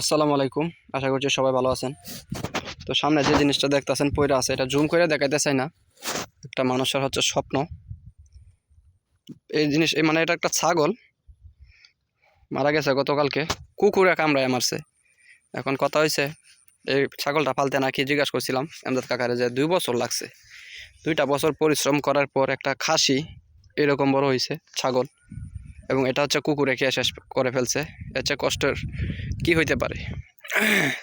আসসালামু আলাইকুম। আশা করছি সবাই ভালো আছেন। তো সামনে যে জিনিসটা দেখতেছেন পয়রা আছে, এটা জুম করে দেখাইতে চাই না। একটা মানুষের হচ্ছে স্বপ্ন। এই জিনিস মানে এটা একটা ছাগল। মারা গেছে গতকালকে। কুকুরে কামড়ায় মারছে। এখন কথা হয়েছে এই ছাগলটা পালতে নাকি জিজ্ঞাসা করছিলাম এমদাদ কাকারে যে দুই বছর লাগছে। দুইটা বছর পরিশ্রম করার পর একটা খাসি এরকম বড় হয়েছে ছাগল। এবং এটা হচ্ছে কুকুরে খেয়ে শেষ করে ফেলছে। চেয়ে কষ্টের কি হইতে পারে?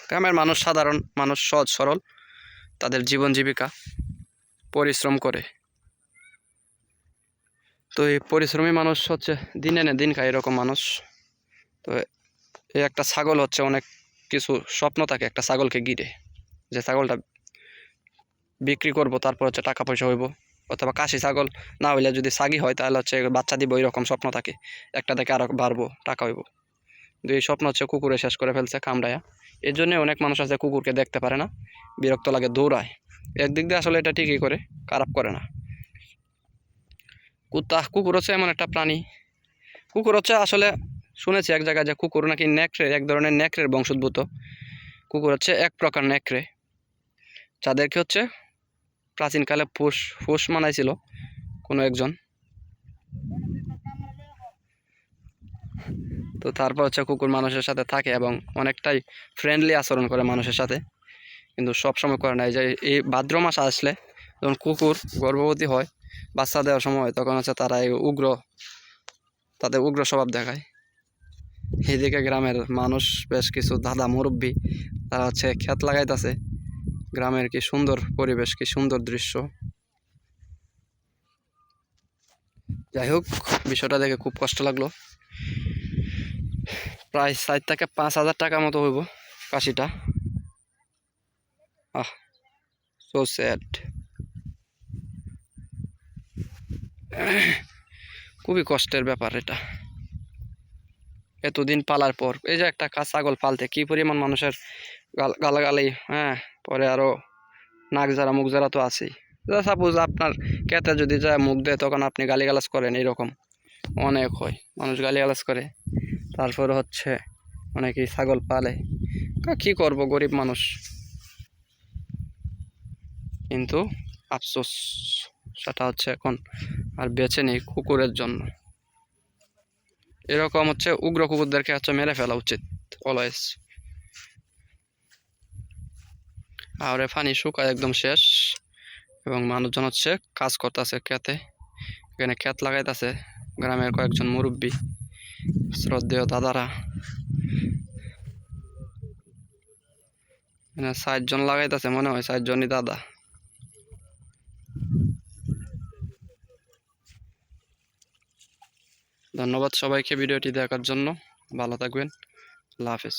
গ্রামের মানুষ সাধারণ, মানুষ সহজ, সরল, তাদের জীবন জীবিকা, পরিশ্রম করে। তো এই পরিশ্রমী মানুষ হচ্ছে দিন এনে দিন খায় এরকম মানুষ। তো এই একটা ছাগল হচ্ছে অনেক কিছু স্বপ্ন থাকে, একটা ছাগলকে ঘিরে যে ছাগলটা বিক্রি করব, তারপর হচ্ছে টাকা পয়সা হইব। অথবা কাশি ছাগল না হইলে যদি সাগি হয়, তাহলে হচ্ছে বাচ্চা দিব, এরকম স্বপ্ন থাকে। একটা থেকে আরও বাড়বো, টাকা হইব। কিন্তু এই স্বপ্ন হচ্ছে কুকুরে শেষ করে ফেলছে, কামড়ায়া। এর জন্য অনেক মানুষ আছে কুকুরকে দেখতে পারে না, বিরক্ত লাগে, দৌড়ায়। একদিক দিয়ে আসলে এটা ঠিকই করে, খারাপ করে না। কুত্তা, কুকুর হচ্ছে এমন একটা প্রাণী। কুকুর হচ্ছে আসলে শুনেছি এক জায়গায় যে কুকুর নাকি নেকড়ে, এক ধরনের নেকড়ের বংশোদ্ভূত। কুকুর হচ্ছে এক প্রকার নেকড়ে। যাদেরকে হচ্ছে প্রাচীনকালে পোষ ফুস মানাইছিল কোনো একজন। তো তারপর হচ্ছে কুকুর মানুষের সাথে থাকে এবং অনেকটাই ফ্রেন্ডলি আচরণ করে মানুষের সাথে। কিন্তু সব সময় করে না। যে এই ভাদ্র মাস আসলে যখন কুকুর গর্ভবতী হয়, বাচ্চা দেওয়ার সময়, তখন হচ্ছে তারা এই উগ্র, তাদের উগ্র স্বভাব দেখায়। এইদিকে গ্রামের মানুষ, বেশ কিছু দাদা মুরব্বী, তারা হচ্ছে ক্ষেত লাগাইতেছে। গ্রামের কি সুন্দর পরিবেশ, কি সুন্দর দৃশ্য। যাই হোক, বিষয়টা দেখে খুব কষ্ট লাগল। প্রায় চার থেকে পাঁচ হাজার টাকা মতো হইব কাশিটা। আহ সো স্যাড খুবই কষ্টের ব্যাপার এটা। এতদিন পালার পর, এই যে একটা ছাগল পালতে, কি পরিমাণ মানুষের গালাগালি হ্যাঁ পরে আরও নাক যারা মুখ যারা তো আছেই। সাপোজ আপনার কেতে যদি যায় মুখ দেয়, তখন আপনি গালিগালাজ করেন এইরকম। অনেক হয়, মানুষ গালিগালাজ করে। তারপরে হচ্ছে অনেকেই ছাগল পালে। কি করব, গরিব মানুষ? কিন্তু আফসোস, সেটা হচ্ছে এখন আর বেছে নেই কুকুরের জন্য। এরকম হচ্ছে উগ্র কুকুরদেরকে হচ্ছে মেরে ফেলা উচিত অলওয়েজ আর পানি শুকায় একদম শেষ। এবং মানুষজন হচ্ছে কাজ করতেছে ক্ষেতে এখানে ক্ষেত লাগাইতেছে গ্রামের কয়েকজন মুরব্বী, শ্রদ্ধেয় দাদারা। ষাটজন লাগাইতেছে, মনে হয় ষাটজনই দাদা। ধন্যবাদ সবাইকে ভিডিওটি দেখার জন্য। ভালো থাকবেন। আল্লাহ হাফেজ।